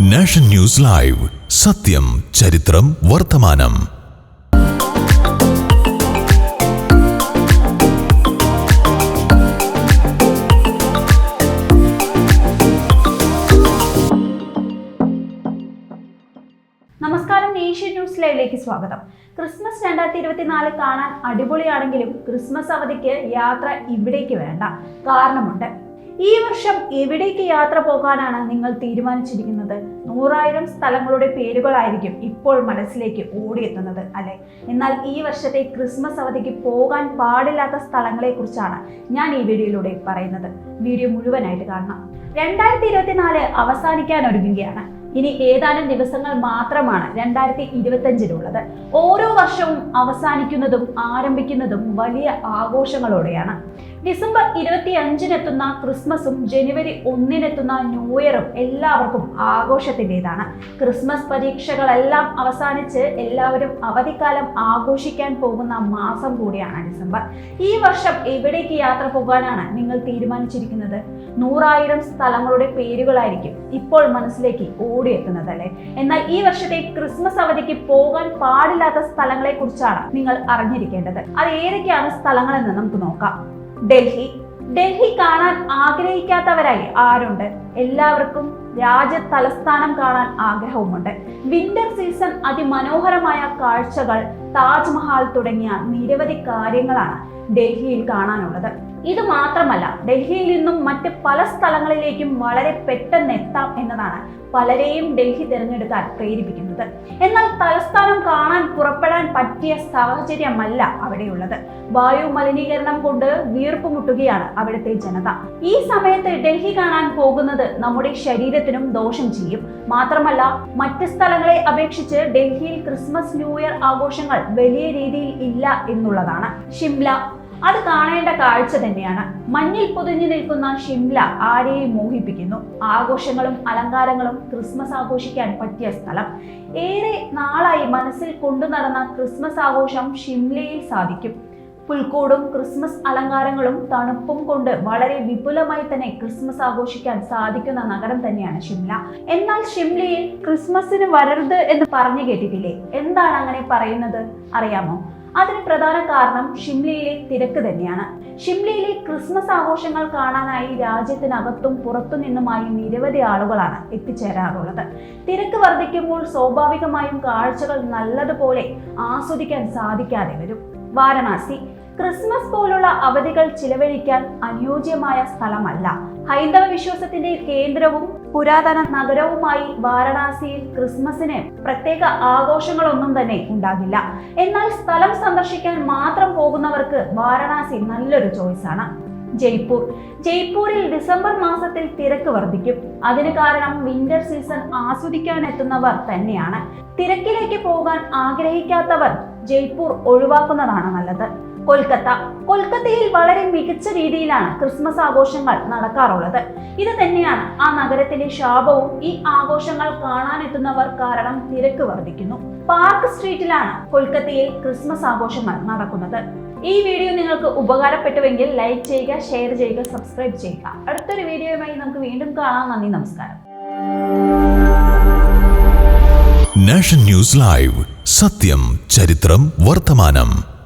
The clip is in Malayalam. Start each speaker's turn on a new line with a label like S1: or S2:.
S1: Nation news live. സത്യം ചരിത്രം വർത്തമാനം.
S2: നമസ്കാരം ന്യൂസ് ലൈവിലേക്ക് സ്വാഗതം. ക്രിസ്മസ് രണ്ടായിരത്തി ഇരുപത്തിനാല് കാണാൻ അടിപൊളിയാണെങ്കിലും ക്രിസ്മസ് അവധിക്ക് യാത്ര ഇവിടേക്ക് വേണ്ട. കാരണമുണ്ട്. ഈ വർഷം എവിടേക്ക് യാത്ര പോകാനാണ് നിങ്ങൾ തീരുമാനിച്ചിരിക്കുന്നത്? നൂറായിരം സ്ഥലങ്ങളുടെ പേരുകളായിരിക്കും ഇപ്പോൾ മനസ്സിലേക്ക് ഓടിയെത്തുന്നത് അല്ലെ? എന്നാൽ ഈ വർഷത്തെ ക്രിസ്മസ് അവധിക്ക് പോകാൻ പാടില്ലാത്ത സ്ഥലങ്ങളെ കുറിച്ചാണ് ഞാൻ ഈ വീഡിയോയിലൂടെ പറയുന്നത്. വീഡിയോ മുഴുവനായിട്ട് കാണണം. രണ്ടായിരത്തി ഇരുപത്തിനാല് അവസാനിക്കാൻ ഒരുങ്ങുകയാണ് ഇനി ഏതാനും ദിവസങ്ങൾ മാത്രമാണ് രണ്ടായിരത്തി ഇരുപത്തഞ്ചിലുള്ളത് ഓരോ വർഷവും അവസാനിക്കുന്നതും ആരംഭിക്കുന്നതും വലിയ ആഘോഷങ്ങളോടെയാണ്. ഡിസംബർ ഇരുപത്തി അഞ്ചിനെത്തുന്ന ക്രിസ്മസും ജനുവരി ഒന്നിനെത്തുന്ന ന്യൂ ഇയറും എല്ലാവർക്കും ആഘോഷത്തിന്റെതാണ്. ക്രിസ്മസ് പരീക്ഷകളെല്ലാം അവസാനിച്ച് എല്ലാവരും അവധിക്കാലം ആഘോഷിക്കാൻ പോകുന്ന മാസം കൂടിയാണ് ഡിസംബർ. ഈ വർഷം എവിടേക്ക് യാത്ര പോകാനാണ് നിങ്ങൾ തീരുമാനിച്ചിരിക്കുന്നത്? നൂറായിരം സ്ഥലങ്ങളുടെ പേരുകളായിരിക്കും ഇപ്പോൾ മനസ്സിലേക്ക് ഓടിയെത്തുന്നത് അല്ലേ? എന്നാൽ ഈ വർഷത്തെ ക്രിസ്മസ് അവധിക്ക് പോകാൻ പാടില്ലാത്ത സ്ഥലങ്ങളെ കുറിച്ചാണ് നിങ്ങൾ അറിഞ്ഞിരിക്കേണ്ടത്. അത് ഏതൊക്കെയാണ് സ്ഥലങ്ങളെന്ന് നമുക്ക് നോക്കാം. ഡൽഹി. ഡൽഹി കാണാൻ ആഗ്രഹിക്കാത്തവരായി ആരുണ്ട്? എല്ലാവർക്കും രാജ്യ തലസ്ഥാനം കാണാൻ ആഗ്രഹവുമുണ്ട്. വിന്റർ സീസൺ അതിമനോഹരമായ കാഴ്ചകൾ താജ്മഹൽ തുടങ്ങിയ നിരവധി കാര്യങ്ങളാണ് ഡൽഹിയിൽ കാണാനുള്ളത്. ഇത് മാത്രമല്ല ഡൽഹിയിൽ നിന്നും മറ്റ് പല സ്ഥലങ്ങളിലേക്കും വളരെ പെട്ടെന്ന് എത്താം എന്നതാണ് പലരെയും ഡൽഹി തിരഞ്ഞെടുക്കാൻ പ്രേരിപ്പിക്കുന്നത്. എന്നാൽ തലസ്ഥാനം കാണാൻ പുറപ്പെടാൻ പറ്റിയ സാഹചര്യമല്ല അവിടെയുള്ളത്. വായു മലിനീകരണം കൊണ്ട് വീർപ്പ് മുട്ടുകയാണ് അവിടുത്തെ ജനത. ഈ സമയത്ത് ഡൽഹി കാണാൻ പോകുന്നത് നമ്മുടെ ശരീരത്തിനും ദോഷം ചെയ്യും. മാത്രമല്ല മറ്റ് സ്ഥലങ്ങളെ അപേക്ഷിച്ച് ഡൽഹിയിൽ ക്രിസ്മസ് ന്യൂ ഇയർ ആഘോഷങ്ങൾ വലിയ രീതിയിൽ ഇല്ല എന്നുള്ളതാണ്. ഷിംല അത് കാണേണ്ട കാഴ്ച തന്നെയാണ്. മഞ്ഞിൽ പൊതിഞ്ഞു നിൽക്കുന്ന ഷിംല ആരെയും മോഹിപ്പിക്കുന്നു. ആഘോഷങ്ങളും അലങ്കാരങ്ങളും ക്രിസ്മസ് ആഘോഷിക്കാൻ പറ്റിയ സ്ഥലം. ഏറെ നാളായി മനസ്സിൽ കൊണ്ടു നടന്ന ക്രിസ്മസ് ആഘോഷം ഷിംലയിൽ സാധിക്കും. പുൽക്കൂടും ക്രിസ്മസ് അലങ്കാരങ്ങളും തണുപ്പും കൊണ്ട് വളരെ വിപുലമായി തന്നെ ക്രിസ്മസ് ആഘോഷിക്കാൻ സാധിക്കുന്ന നഗരം തന്നെയാണ് ഷിംല. എന്നാൽ ഷിംലയിൽ ക്രിസ്മസിന് വരരുത് എന്ന് പറഞ്ഞു കേട്ടിട്ടില്ലേ? എന്താണ് അങ്ങനെ പറയുന്നത്? അറിയാമോ? അതിന് പ്രധാന കാരണം ഷിംലയിലെ തിരക്ക് തന്നെയാണ്. ഷിംലയിലെ ക്രിസ്മസ് ആഘോഷങ്ങൾ കാണാനായി രാജ്യത്തിനകത്തും പുറത്തുനിന്നുമായി നിരവധി ആളുകളാണ് എത്തിച്ചേരാറുള്ളത്. തിരക്ക് വർദ്ധിക്കുമ്പോൾ സ്വാഭാവികമായും കാഴ്ചകൾ നല്ലതുപോലെ ആസ്വദിക്കാൻ സാധിക്കാതെ വരും. വാരണാസി ക്രിസ്മസ് പോലുള്ള അവധികൾ ചിലവഴിക്കാൻ അനുയോജ്യമായ സ്ഥലമല്ല. ഹൈന്ദവ വിശ്വാസത്തിന്റെ കേന്ദ്രവും പുരാതന നഗരവുമായി വാരണാസിയിൽ ക്രിസ്മസിന് പ്രത്യേക ആഘോഷങ്ങളൊന്നും തന്നെ ഉണ്ടാകില്ല. എന്നാൽ സ്ഥലം സന്ദർശിക്കാൻ മാത്രം പോകുന്നവർക്ക് വാരണാസി നല്ലൊരു ചോയ്സ് ആണ്. ജയ്പൂർ. ജയ്പൂരിൽ ഡിസംബർ മാസത്തിൽ തിരക്ക് വർദ്ധിക്കും. അതിന് കാരണം വിന്റർ സീസൺ ആസ്വദിക്കാൻ എത്തുന്നവർ തന്നെയാണ്. തിരക്കിലേക്ക് പോകാൻ ആഗ്രഹിക്കാത്തവർ ജയ്പൂർ ഒഴിവാക്കുന്നതാണ് നല്ലത്. കൊൽക്കത്ത. കൊൽക്കത്തയിൽ വളരെ മികച്ച രീതിയിലാണ് ക്രിസ്മസ് ആഘോഷങ്ങൾ നടക്കാറുള്ളത്. ഇത് തന്നെയാണ് ആ നഗരത്തിലെ ശാപവും ഈ ആഘോഷങ്ങൾ കാണാനെത്തുന്നവർ കാരണം തിരക്ക് വർദ്ധിക്കുന്നു. പാർക്ക് സ്ട്രീറ്റിലാണ് കൊൽക്കത്തയിൽ ക്രിസ്മസ് ആഘോഷങ്ങൾ നടക്കുന്നത്. ഈ വീഡിയോ നിങ്ങൾക്ക് ഉപകാരപ്പെട്ടുവെങ്കിൽ ലൈക്ക് ചെയ്യുക ഷെയർ ചെയ്യുക സബ്സ്ക്രൈബ് ചെയ്യുക. അടുത്തൊരു വീഡിയോയുമായി നമുക്ക് വീണ്ടും കാണാം. നന്ദി നമസ്കാരം.
S1: Nation news live. സത്യം ചരിത്രം വർത്തമാനം.